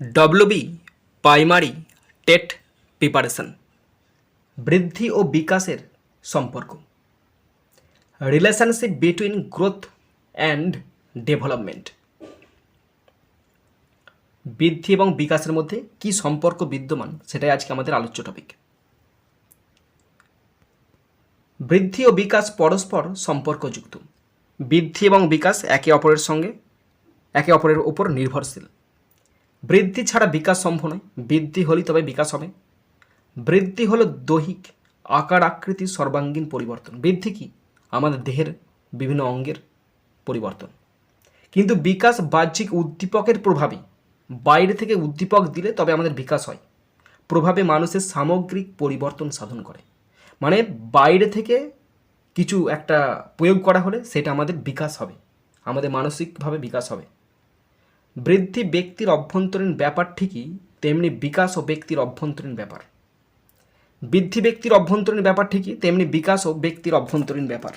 WB primary TET preparation বৃদ্ধি ও বিকাশের সম্পর্ক। Relationship between growth and development বৃদ্ধি এবং বিকাশের মধ্যে কি সম্পর্ক বিদ্যমান, সেটাই আজকে আমাদের আলোচ্য টপিক বৃদ্ধি ও বিকাশ পরস্পর সম্পর্কযুক্ত। বৃদ্ধি এবং বিকাশ একে অপরের সঙ্গে, একে অপরের উপর নির্ভরশীল। বৃদ্ধি ছাড়া বিকাশ সম্ভব নয়। বৃদ্ধি হলেই তবে বিকাশ হবে। বৃদ্ধি হলো দৈহিক আকার আকৃতি সর্বাঙ্গীন পরিবর্তন। বৃদ্ধি কি? আমাদের দেহের বিভিন্ন অঙ্গের পরিবর্তন। কিন্তু বিকাশ বাহ্যিক উদ্দীপকের প্রভাবে, বাইরে থেকে উদ্দীপক দিলে তবে আমাদের বিকাশ হয়। প্রভাবে মানুষের সামগ্রিক পরিবর্তন সাধন করে। মানে বাইরে থেকে কিছু একটা প্রয়োগ করা হলে সেটা আমাদের বিকাশ হবে। আমাদের মানসিকভাবে বিকাশ হবে। বৃদ্ধি ব্যক্তির অভ্যন্তরীণ ব্যাপার ঠিকই, তেমনি বিকাশ ও ব্যক্তির অভ্যন্তরীণ ব্যাপার। বৃদ্ধি ব্যক্তির অভ্যন্তরীণ ব্যাপার ঠিকই, তেমনি বিকাশ ও ব্যক্তির অভ্যন্তরীণ ব্যাপার।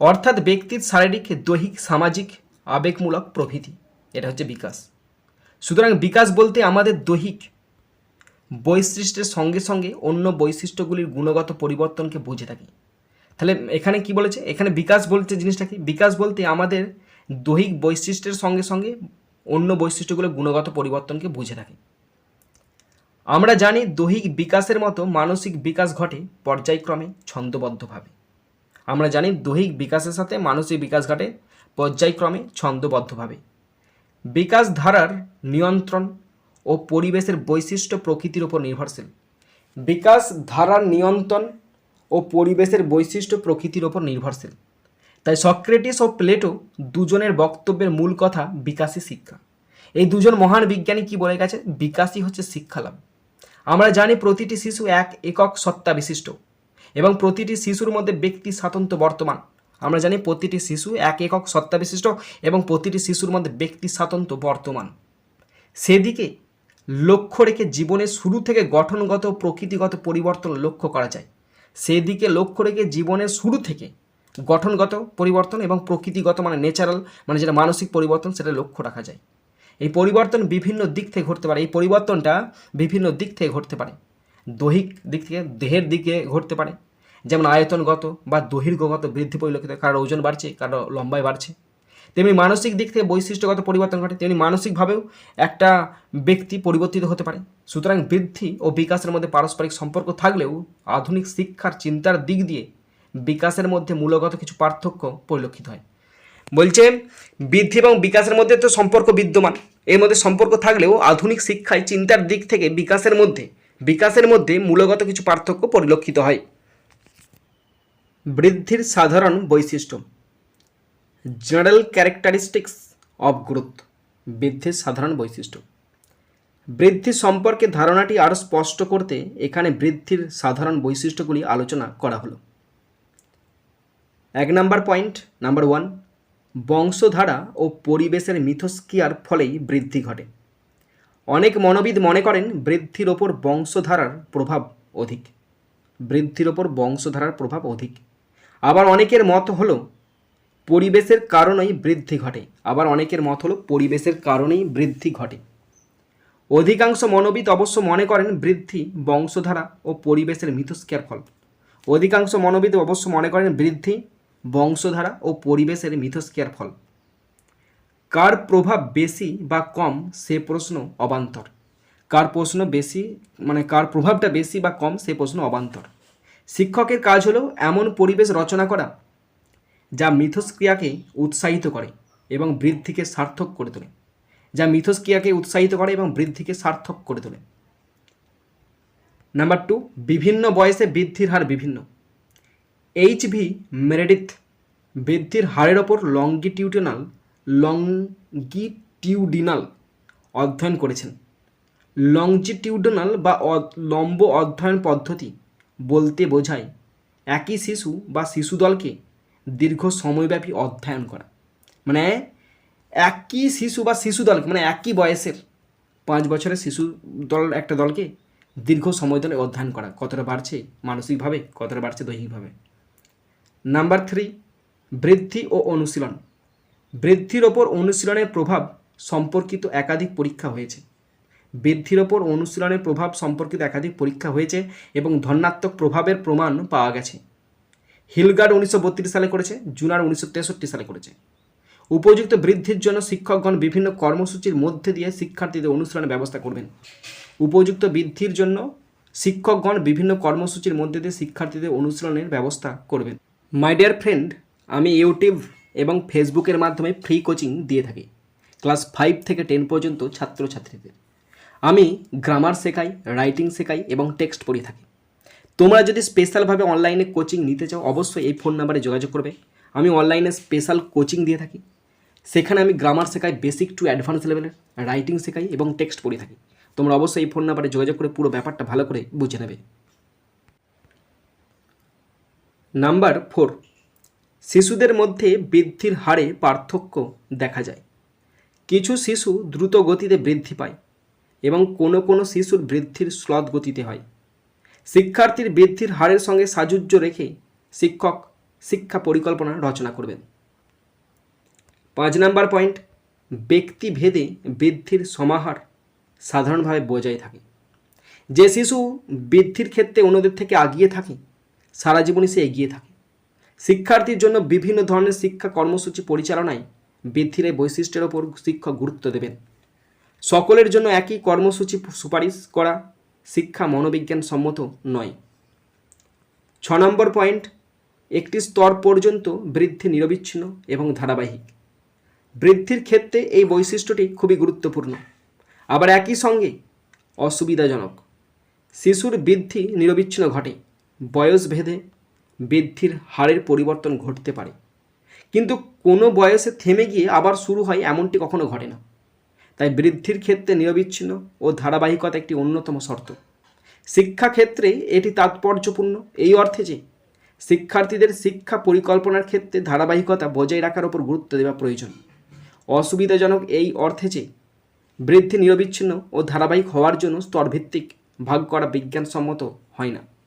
অর্থাৎ ব্যক্তির শারীরিক, দৈহিক, সামাজিক, আবেগমূলক প্রভৃতি, এটা হচ্ছে বিকাশ। সুতরাং বিকাশ বলতে আমাদের দৈহিক বৈশিষ্ট্যের সঙ্গে সঙ্গে অন্য বৈশিষ্ট্যগুলির গুণগত পরিবর্তনকে বুঝে থাকি। তাহলে এখানে কি বলেছে? এখানে বিকাশ বলতে জিনিসটা কি? বিকাশ বলতে আমাদের দৈহিক বৈশিষ্ট্যের সঙ্গে সঙ্গে অন্য বৈশিষ্ট্যগুলো গুণগত পরিবর্তনকে বুঝে থাকি আমরা জানি দৈহিক বিকাশের মতো মানসিক বিকাশ ঘটে পর্যায়ক্রমে ছন্দবদ্ধভাবে। আমরা জানি দৈহিক বিকাশের সাথে মানসিক বিকাশ ঘটে পর্যায়ক্রমে ছন্দবদ্ধভাবে। বিকাশ ধারার নিয়ন্ত্রণ ও পরিবেশের বৈশিষ্ট্য প্রকৃতির উপর নির্ভরশীল। বিকাশ ধারার নিয়ন্ত্রণ ও পরিবেশের বৈশিষ্ট্য প্রকৃতির উপর নির্ভরশীল। তাই সক্রেটিস ও প্লেটো দুজনের বক্তব্যের মূল কথা বিকাশী শিক্ষা। এই দুজন মহান বিজ্ঞানী কি বলে গেছে? বিকাশই হচ্ছে শিক্ষা লাভ আমরা জানি প্রতিটি শিশু এক একক সত্তা বিশিষ্ট এবং প্রতিটি শিশুর মধ্যে ব্যক্তি স্বাতন্ত্র বর্তমান। আমরা জানি প্রতিটি শিশু এক একক সত্তা বিশিষ্ট এবং প্রতিটি শিশুর মধ্যে ব্যক্তি স্বাতন্ত্র বর্তমান। সেদিকে লক্ষ্য রেখে জীবনের শুরু থেকে গঠনগত প্রকৃতিগত পরিবর্তন লক্ষ্য করা যায়। সেদিকে লক্ষ্য রেখে জীবনের শুরু থেকে গঠনগত পরিবর্তন এবং প্রকৃতিগত মানে ন্যাচারাল মানে যেটা মানসিক পরিবর্তন, সেটা লক্ষ্য রাখা যায়। এই পরিবর্তন বিভিন্ন দিক থেকে ঘটতে পারে। এই পরিবর্তনটা বিভিন্ন দিক থেকে ঘটতে পারে। দৈহিক দিক থেকে, দেহের দিকে ঘটতে পারে। যেমন আয়তনগত বা দৈর্ঘ্যগত বৃদ্ধি পরিলক্ষিত হয়। কারও ওজন বাড়ছে কারও লম্বায় বাড়ছে। তেমনি মানসিক দিক থেকে বৈশিষ্ট্যগত পরিবর্তন ঘটে। তেমনি মানসিকভাবেও একটা ব্যক্তি পরিবর্তিত হতে পারে। সুতরাং বৃদ্ধি ও বিকাশের মধ্যে পারস্পরিক সম্পর্ক থাকলেও আধুনিক শিক্ষার, চিন্তার দিক দিয়ে বিকাশের মধ্যে মূলগত কিছু পার্থক্য পরিলক্ষিত হয়। বলছে, বৃদ্ধি এবং বিকাশের মধ্যে তো সম্পর্ক বিদ্যমান। এর মধ্যে সম্পর্ক থাকলেও আধুনিক শিক্ষায় চিন্তার দিক থেকে বিকাশের মধ্যে বিকাশের মধ্যে মূলগত কিছু পার্থক্য পরিলক্ষিত হয়। বৃদ্ধির সাধারণ বৈশিষ্ট্য। জেনারেল ক্যারেক্টারিস্টিক্স অফ গ্রোথ, বৃদ্ধির সাধারণ বৈশিষ্ট্য। বৃদ্ধি সম্পর্কে ধারণাটি আরও স্পষ্ট করতে এখানে বৃদ্ধির সাধারণ বৈশিষ্ট্যগুলি আলোচনা করা হলো। এক নাম্বার পয়েন্ট, নাম্বার ওয়ান, বংশধারা ও পরিবেশের মিথস্ক্রিয়ার ফলেই বৃদ্ধি ঘটে। অনেক মনোবিদ মনে করেন বৃদ্ধির ওপর বংশধারার প্রভাব অধিক। বৃদ্ধির ওপর বংশধারার প্রভাব অধিক। আবার অনেকের মত হলো, পরিবেশের কারণেই বৃদ্ধি ঘটে। আবার অনেকের মত হলো, পরিবেশের কারণেই বৃদ্ধি ঘটে। অধিকাংশ মনোবিদ অবশ্য মনে করেন বৃদ্ধি বংশধারা ও পরিবেশের মিথস্ক্রিয়ার ফল। অধিকাংশ মনোবিদ অবশ্য মনে করেন বৃদ্ধি বংশধারা ও পরিবেশের মিথস্ক্রিয়ার ফল। কার প্রভাব বেশি বা কম, সে প্রশ্ন অবান্তর। কার প্রশ্ন বেশি মানে কার প্রভাবটা বেশি বা কম, সে প্রশ্ন অবান্তর। শিক্ষকের কাজ হলো এমন পরিবেশ রচনা করা যা মিথস্ক্রিয়াকে উৎসাহিত করে এবং বৃদ্ধিকে সার্থক করে তোলে। যা মিথস্ক্রিয়াকে উৎসাহিত করে এবং বৃদ্ধিকে সার্থক করে তোলে। নাম্বার টু, বিভিন্ন বয়সে বৃদ্ধির হার বিভিন্ন। এইচ ভি মেরেডিথ বৃদ্ধির হারের ওপর লঙ্গিটিউডিনাল লঙ্গিটিউডিনাল অধ্যয়ন করেছেন। লংজিটিউডনাল বা লম্ব অধ্যয়ন পদ্ধতি বলতে বোঝায় একই শিশু বা শিশুদলকে দীর্ঘ সময়ব্যাপী অধ্যয়ন করা। মানে একই শিশু বা শিশুদলকে মানে একই বয়সের পাঁচ বছরের শিশু দল, একটা দলকে দীর্ঘ সময় ধরে অধ্যয়ন করা কতটা বাড়ছে মানসিকভাবে, কতটা বাড়ছে দৈহিকভাবে। নাম্বার থ্রি, বৃদ্ধি ও অনুশীলন। বৃদ্ধির ওপর অনুশীলনের প্রভাব সম্পর্কিত একাধিক পরীক্ষা হয়েছে। বৃদ্ধির ওপর অনুশীলনের প্রভাব সম্পর্কিত একাধিক পরীক্ষা হয়েছে এবং ধনাত্মক প্রভাবের প্রমাণ পাওয়া গেছে। হিলগার্ড উনিশশো বত্রিশ সালে করেছে, জুনার উনিশশো তেষট্টি সালে করেছে। উপযুক্ত বৃদ্ধির জন্য শিক্ষকগণ বিভিন্ন কর্মসূচির মধ্যে দিয়ে শিক্ষার্থীদের অনুশীলনের ব্যবস্থা করবেন। উপযুক্ত বৃদ্ধির জন্য শিক্ষকগণ বিভিন্ন কর্মসূচির মধ্যে দিয়ে শিক্ষার্থীদের অনুশীলনের ব্যবস্থা করবেন। মাই ডিয়ার ফ্রেন্ড আমি ইউটিউব এবং ফেসবুকের মাধ্যমে ফ্রি কোচিং দিয়ে থাকি। ক্লাস ফাইভ থেকে টেন পর্যন্ত ছাত্রছাত্রীদের। আমি গ্রামার শেখাই রাইটিং শেখাই এবং টেক্সট পড়িয়ে থাকি। তোমরা যদি স্পেশালভাবে অনলাইনে কোচিং নিতে চাও, অবশ্যই এই ফোন নাম্বারে যোগাযোগ করবে। আমি অনলাইনে স্পেশাল কোচিং দিয়ে থাকি। সেখানে আমি গ্রামার শেখাই বেসিক টু অ্যাডভান্স লেভেলের রাইটিং শেখাই এবং টেক্সট পড়িয়ে থাকি। তোমরা অবশ্যই এই ফোন নাম্বারে যোগাযোগ করে পুরো ব্যাপারটা ভালো করে বুঝে নেবে। নাম্বার ফোর, শিশুদের মধ্যে বৃদ্ধির হারে পার্থক্য দেখা যায়। কিছু শিশু দ্রুত গতিতে বৃদ্ধি পায় এবং কোনো কোনো শিশুর বৃদ্ধির শ্লথ গতিতে হয়। শিক্ষার্থীর বৃদ্ধির হারের সঙ্গে সাযুজ্য রেখে শিক্ষক শিক্ষা পরিকল্পনা রচনা করবেন। পাঁচ নাম্বার পয়েন্ট, ব্যক্তিভেদে বৃদ্ধির সমাহার সাধারণভাবে বজায় থাকে। যে শিশু বৃদ্ধির ক্ষেত্রে অন্যদের থেকে আগিয়ে থাকে সারা জীবনই সে এগিয়ে থাকে। শিক্ষার্থীর জন্য বিভিন্ন ধরনের শিক্ষা কর্মসূচি পরিচালনায় বৃদ্ধির এই বৈশিষ্ট্যের ওপর শিক্ষক গুরুত্ব দেবেন। সকলের জন্য একই কর্মসূচি সুপারিশ করা শিক্ষা মনোবিজ্ঞান সম্মত নয়। ছ নম্বর পয়েন্ট, একটি স্তর পর্যন্ত বৃদ্ধি নিরবিচ্ছিন্ন এবং ধারাবাহিক। বৃদ্ধির ক্ষেত্রে এই বৈশিষ্ট্যটি খুবই গুরুত্বপূর্ণ। আবার একই সঙ্গে অসুবিধাজনক। শিশুর বৃদ্ধি নিরবিচ্ছিন্ন ঘটে। বয়স ভেদে বৃদ্ধির হারের পরিবর্তন ঘটতে পারে। কিন্তু কোনো বয়সে থেমে গিয়ে আবার শুরু হয় এমনটি কখনো ঘটে না। তাই বৃদ্ধির ক্ষেত্রে নিরবিচ্ছিন্ন ও ধারাবাহিকতা একটি অন্যতম শর্ত। শিক্ষাক্ষেত্রে এটি তাৎপর্যপূর্ণ এই অর্থে যে শিক্ষার্থীদের শিক্ষা পরিকল্পনার ক্ষেত্রে ধারাবাহিকতা বজায় রাখার উপর গুরুত্ব দেওয়া প্রয়োজন। অসুবিধাজনক এই অর্থে যে বৃদ্ধি নিরবিচ্ছিন্ন ও ধারাবাহিক হওয়ার জন্য স্তরভিত্তিক ভাগ করা বিজ্ঞানসম্মত হয় না।